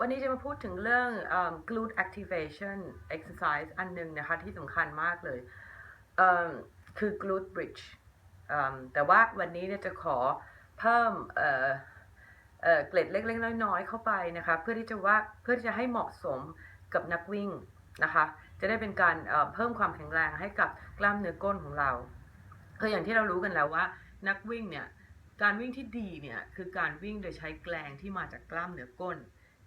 วันนี้จะมาพูดถึงเรื่องอืม glute activation exercise อันหนึ่งนะคะที่สำคัญมากเลย คือ glute bridge แต่ว่าวันนี้เนี่ยจะขอเพิ่มเกล็ดเล็กๆน้อยๆเข้าไปนะคะเพื่อที่จะว่าเพื่อที่จะให้เหมาะสมกับนักวิ่งนะคะจะได้เป็นการเอ่อเพิ่มความแข็งแรงให้กับกล้ามเนื้อก้นของเราคืออย่างที่เรารู้กันแล้วว่านักวิ่งเนี่ย การวิ่งที่ดีเนี่ยคือการวิ่งโดยใช้แกลงที่มาจากกล้ามเนื้อก้น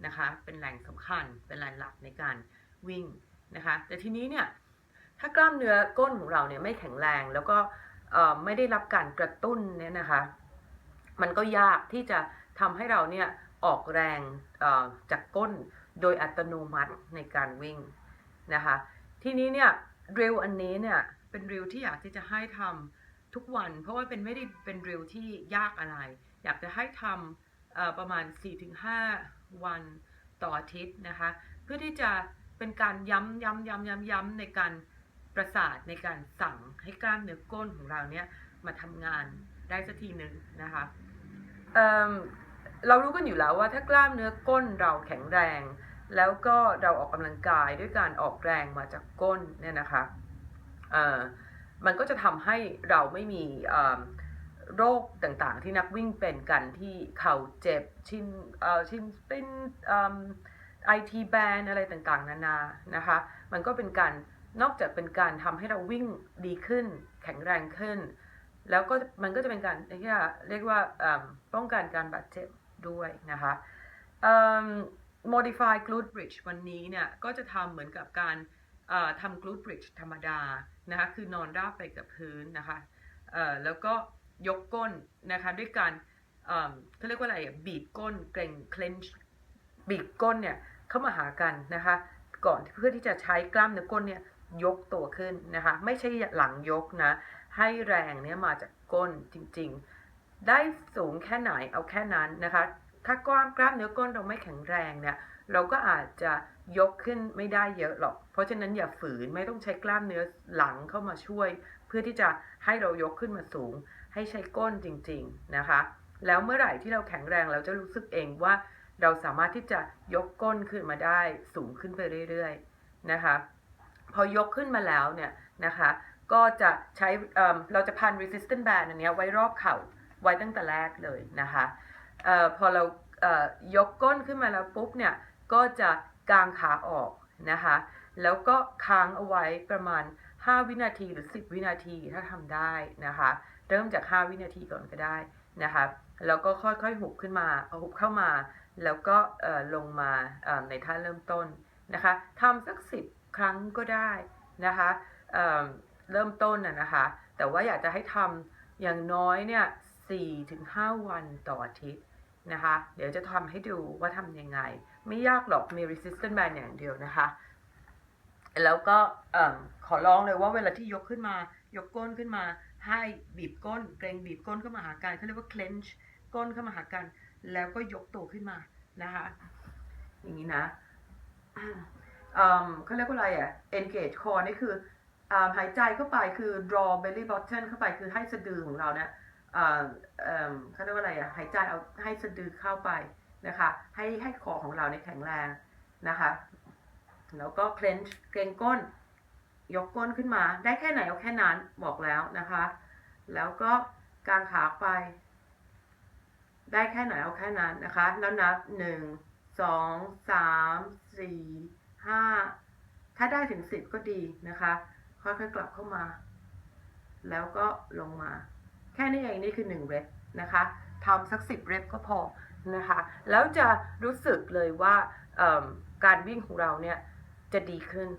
นะคะ เป็นแหล่งสำคัญเป็นแหล่งหลักในการวิ่งนะคะ แต่ทีนี้เนี่ยถ้ากล้ามเนื้อก้นของเราเนี่ยไม่แข็งแรงแล้วก็ไม่ได้รับการกระตุ้นเนี่ยนะคะ มันก็ยากที่จะทำให้เราเนี่ยออกแรงจากก้นโดยอัตโนมัติในการวิ่งนะคะ ทีนี้เนี่ยเร็วอันนี้เนี่ยเป็นเร็วที่อยากที่จะให้ทำ ทุกวัน เพราะว่าเป็นไม่ได้เป็นเร็วที่ยากอะไร อยากจะให้ทำประมาณ 4-5 วันต่ออาทิตย์นะคะ เพื่อที่จะเป็นการย้ำย้ำย้ำย้ำย้ำในการประสาทในการสั่งให้กล้ามเนื้อก้นของเราเนี่ยมาทำงานได้สักทีหนึ่งนะคะเเรารู้กันอยู่แล้วว่าถ้ากล้ามเนื้อก้นเราแข็งแรง แล้วก็เราออกกำลังกายด้วยการออกแรงมาจากก้นเนี่ยนะคะ มันก็จะทำให้เราไม่มีโรคต่างๆ ที่นักวิ่งเป็นกันที่เข่าเจ็บชินเออชินเป็นไอทีแบนอะไรต่างๆ นานานะคะ มันก็เป็นการนอกจากเป็นการทำให้เราวิ่งดีขึ้น แข็งแรงขึ้น แล้วก็มันก็จะเป็นการเรียกว่าเรียกว่าป้องกันการบาดเจ็บด้วยนะคะ modify glute bridge วันนี้เนี่ย ก็จะทำเหมือนกับการทำ glute bridge ธรรมดา นะคะคือนอนราบไปกับพื้นนะคะเอ่อแล้วก็ยกก้นนะคะด้วยการเอ่อเขาเรียกว่าอะไรบีบก้นเกร็ง clench บีบก้นเนี่ยเข้ามาหากันนะคะก่อนเพื่อที่จะใช้กล้ามเนื้อก้นเนี่ยยกตัวขึ้นนะคะไม่ใช่หลังยกนะให้แรงเนี่ยมาจากก้นจริงๆ ได้สูงแค่ไหนเอาแค่นั้นนะคะถ้ากล้ามกล้ามเนื้อก้นเราไม่แข็งแรงเนี่ย เราก็อาจจะยกขึ้นไม่ได้เยอะหรอก เพราะฉะนั้นอย่าฝืนไม่ต้องใช้กล้ามเนื้อหลังเข้ามาช่วย เพื่อที่จะให้เรายกขึ้นมาสูง ให้ใช้ก้นจริง ๆนะคะ แล้วเมื่อไหร่ที่เราแข็งแรงเราจะรู้สึกเองว่า เราสามารถที่จะยกก้นขึ้นมาได้สูงขึ้นไปเรื่อยๆนะคะ พอยกขึ้นมาแล้วเนี่ยนะคะ ก็จะใช้เเราจะพัน resistant band อันนี้ไว้รอบเข่าไว้ตั้งแต่แรกเลยนะคะออพอเราเออยกก้นขึ้นมาแล้วปุ๊บเนี่ย ก็จะกางขาออกนะคะ แล้วก็ค้างเอาไว้ประมาณ 5 วินาทีหรือ 10 วินาทีถ้าทำได้นะคะ เริ่มจาก 5 วินาทีก่อนก็ได้นะคะแล้วก็ค่อยๆหุบขึ้นมาเอาหุบเข้ามา แล้วก็ลงมาในท่าเริ่มต้นนะคะทำสัก10ครั้งก็ได้นะคะเเริ่มต้นน่ะนะคะ แต่ว่าอยากจะให้ทำอย่างน้อยเนี่ย4-5วันต่ออาทิตย์ นะคะ เดี๋ยวจะทำให้ดูว่าทำยังไง ไม่ยากหรอกมี resistance band อย่างเดียวนะคะ แล้วก็ขอร้องเลยว่าเวลาที่ยกขึ้นมา ยกก้นขึ้นมา ให้บีบก้น เกรงบีบก้นเข้ามาหากันเขาเรียกว่า clench ก้นเข้ามาหากัน แล้วก็ยกตัวขึ้นมานะคะ อย่างนี้นะเขาเรียกว่าอะไรอะ engage core นี่คืออหายใจเข้าไปคือ draw belly button เข้าไปคือให้สะดือของเราเนี่ย เขาเรียกว่าอะไรอะหายใจเอาให้สะดือเข้าไปนะคะ ให้ให้คอของเราเนี่ยแข็งแรงนะคะ แล้วก็ clench เกรงก้น ยกก้นขึ้นมา ได้แค่ไหนเอาแค่นั้นบอกแล้วนะคะ แล้วก็กางขาไป ได้แค่ไหนเอาแค่นั้นนะคะ แล้วนับหนึ่งสองสามสี่ห้าถ้าได้ถึงสิบก็ดีนะคะ ค่อยๆกลับเข้ามา แล้วก็ลงมา แค่นี้เองนี่คือหนึ่งเรปนะคะทำสักสิบเรปก็พอนะคะแล้วจะรู้สึกเลยว่าการวิ่งของเราเนี่ยจะดีขึ้น